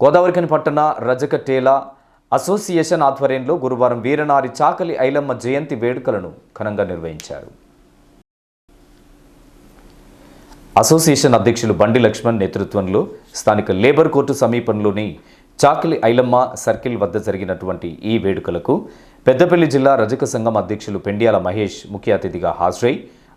గోదావరికని పట్టణ రజకటేల అసోసియేషన్ ఆధ్వర్యంలో గురువారం వీరనారి చాకలి ఐలమ్మ జయంతి వేడుకలను ఘనంగా నిర్వహించారు. అసోసియేషన్ అధ్యక్షులు బండి లక్ష్మణ్ నేతృత్వంలో స్థానిక లేబర్ కోర్టు సమీపంలోని చాకలి ఐలమ్మ సర్కిల్ వద్ద జరిగినటువంటి ఈ వేడుకలకు పెద్దపల్లి జిల్లా రజక సంఘం అధ్యక్షులు పెండియాల మహేష్ ముఖ్య అతిథిగా హాజరై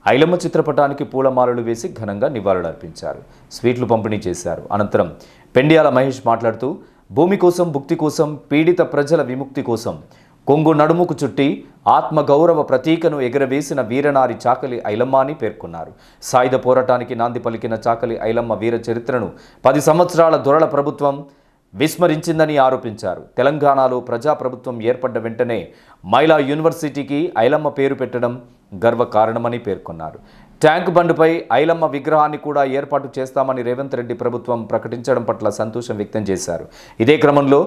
ఐలమ్మ చిత్రపటానికి పూలమాలలు వేసి ఘనంగా నివాళులర్పించారు. స్వీట్లు పంపిణీ చేశారు. అనంతరం పెండియాల మహేష్ మాట్లాడుతూ భూమి కోసం భుక్తి కోసం పీడిత ప్రజల విముక్తి కోసం కొంగు నడుముకు చుట్టి ఆత్మగౌరవ ప్రతీకను ఎగరవేసిన వీరనారి చాకలి ఐలమ్మ అని పేర్కొన్నారు. సాయుధ పోరాటానికి నాంది పలికిన చాకలి ఐలమ్మ వీర చరిత్రను పది సంవత్సరాల దొరల ప్రభుత్వం విస్మరించిందని ఆరోపించారు. తెలంగాణలో ప్రజాప్రభుత్వం ఏర్పడ్డ వెంటనే మైలా యూనివర్సిటీకి ఐలమ్మ పేరు పెట్టడం గర్వకారణమని పేర్కొన్నారు. ట్యాంక్ బండ్పై ఐలమ్మ విగ్రహాన్ని కూడా ఏర్పాటు చేస్తామని రేవంత్ రెడ్డి ప్రభుత్వం ప్రకటించడం పట్ల సంతోషం వ్యక్తం చేశారు. ఇదే క్రమంలో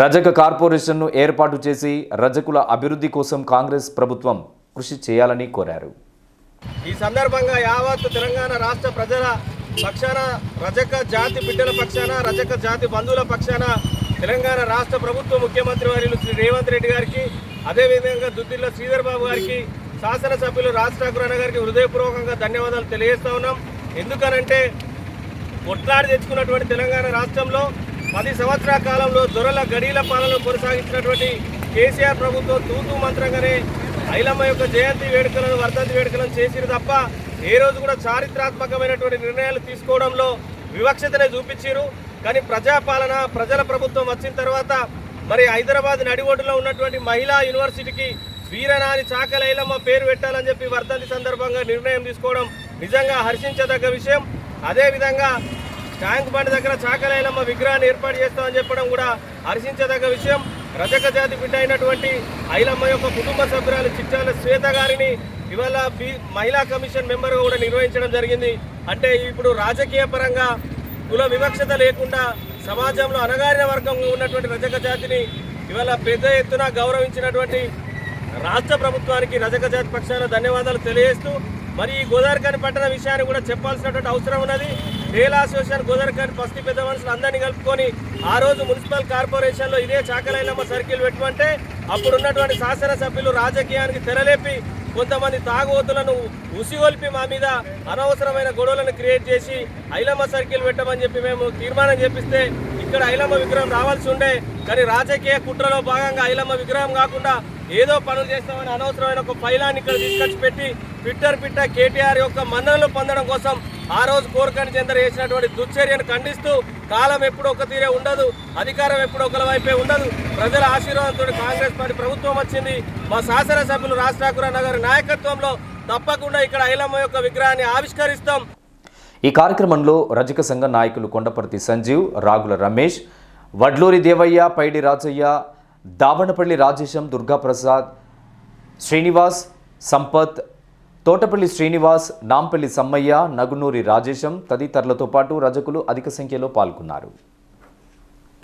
రజక కార్పొరేషన్ను ఏర్పాటు చేసి రజకుల అభివృద్ధి కోసం కాంగ్రెస్ ప్రభుత్వం కృషి చేయాలని కోరారు. ఈ సందర్భంగా యావత్ తెలంగాణ రాష్ట్ర ప్రజల పక్షాన రజక జాతి బిడ్డల పక్షాన రజక జాతి బంధువుల పక్షాన తెలంగాణ రాష్ట్ర ప్రభుత్వ ముఖ్యమంత్రి వర్యులు శ్రీ రేవంత్ రెడ్డి గారికి అదేవిధంగా దుద్దిల్ల శ్రీధర్ బాబు గారికి శాసనసభ్యులు రాజ్ ఠాకూర్ అన్న గారికి హృదయపూర్వకంగా ధన్యవాదాలు తెలియజేస్తా ఉన్నాం. ఎందుకనంటే కొట్లాడి తెచ్చుకున్నటువంటి తెలంగాణ రాష్ట్రంలో పది సంవత్సరాల కాలంలో దొరల గడీల పాలన కొనసాగించినటువంటి కేసీఆర్ ప్రభుత్వం తూతూ మంత్రంగానే ఐలమ్మ యొక్క జయంతి వేడుకలను వర్ధంతి వేడుకలను చేసిరు తప్ప ఏ రోజు కూడా చారిత్రాత్మకమైనటువంటి నిర్ణయాలు తీసుకోవడంలో వివక్షతనే చూపించారు. కానీ ప్రజాపాలన ప్రజల ప్రభుత్వం వచ్చిన తర్వాత మరి హైదరాబాద్ నడిఒడ్డులో ఉన్నటువంటి మహిళా యూనివర్సిటీకి వీరనాని చాకలైలమ్మ పేరు పెట్టాలని చెప్పి వర్ధంతి సందర్భంగా నిర్ణయం తీసుకోవడం నిజంగా హర్షించదగ్గ విషయం. అదేవిధంగా ట్యాంక్ బండ్ దగ్గర చాకలైలమ్మ విగ్రహాన్ని ఏర్పాటు చేస్తామని చెప్పడం కూడా హర్షించదగ్గ విషయం. రజక జాతి బిడ్డ అయినటువంటి ఐలమ్మ యొక్క కుటుంబ సభ్యురాలు చిట్టాల శ్వేత గారిని ఇవాళ బి మహిళా కమిషన్ మెంబర్గా కూడా నిర్వహించడం జరిగింది. అంటే ఇప్పుడు రాజకీయ పరంగా కుల వివక్షత లేకుండా సమాజంలో అనగారిన వర్గంగా ఉన్నటువంటి రజక జాతిని ఇవాళ పెద్ద ఎత్తున గౌరవించినటువంటి రాష్ట్ర ప్రభుత్వానికి రజక జాతి పక్షాన ధన్యవాదాలు తెలియజేస్తూ మరి ఈ గోదావరిఖని పట్టణ విషయాన్ని కూడా చెప్పాల్సినటువంటి అవసరం ఉన్నది. రేల్ అసోసియేషన్ గోదావరిఖని పస్తి పెద్ద మనుషులు అందరినీ కలుపుకొని ఆ రోజు మున్సిపల్ కార్పొరేషన్లో ఇదే చాకలైలమ్మ సర్కిల్ పెట్టమంటే అప్పుడు ఉన్నటువంటి శాసనసభ్యులు రాజకీయానికి తెరలేపి కొంతమంది తాగుబోతులను ఉసిగొల్పి మా మీద అనవసరమైన గొడవలను క్రియేట్ చేసి ఐలమ్మ సర్కిల్ పెట్టమని చెప్పి మేము తీర్మానం చేపిస్తే ఇక్కడ ఐలమ్మ విగ్రహం రావాల్సి ఉండే. కానీ రాజకీయ కుట్రలో భాగంగా ఐలమ్మ విగ్రహం కాకుండా ఏదో పనులు చేస్తామని అనవసరమైన ఒక ఫైలాన్ని ఇక్కడ తీసుకొచ్చి పెట్టి ట్విట్టర్ పిట్ట కేటీఆర్ యొక్క మన్ననలు పొందడం కోసం ఆ రోజు కోరకని చెందర చేసినటువంటి దుశ్చర్యను ఖండిస్తూ కాలం ఎప్పుడు ఒక తీరే ఉండదు అధికారం ఎప్పుడు ఒకరి వైపే ఉండదు. ప్రజల ఆశీర్వాదంతో కాంగ్రెస్ పార్టీ ప్రభుత్వం వచ్చింది. మా శాసనసభ్యులు రాజ్ ఠాకూర్ గారి నాయకత్వంలో తప్పకుండా ఇక్కడ ఐలమ్మ యొక్క విగ్రహాన్ని ఆవిష్కరిస్తాం. ఈ కార్యక్రమంలో రజక సంఘ నాయకులు కొండపర్తి సంజీవ్ రాగుల రమేష్ వడ్లూరి దేవయ్య పైడి రాజయ్య దావణపల్లి రాజేశం దుర్గాప్రసాద్ శ్రీనివాస్ సంపత్ తోటపల్లి శ్రీనివాస్ నాంపల్లి సమ్మయ్య నగునూరి రాజేశం తదితరులతో పాటు రజకులు అధిక సంఖ్యలో పాల్గొన్నారు.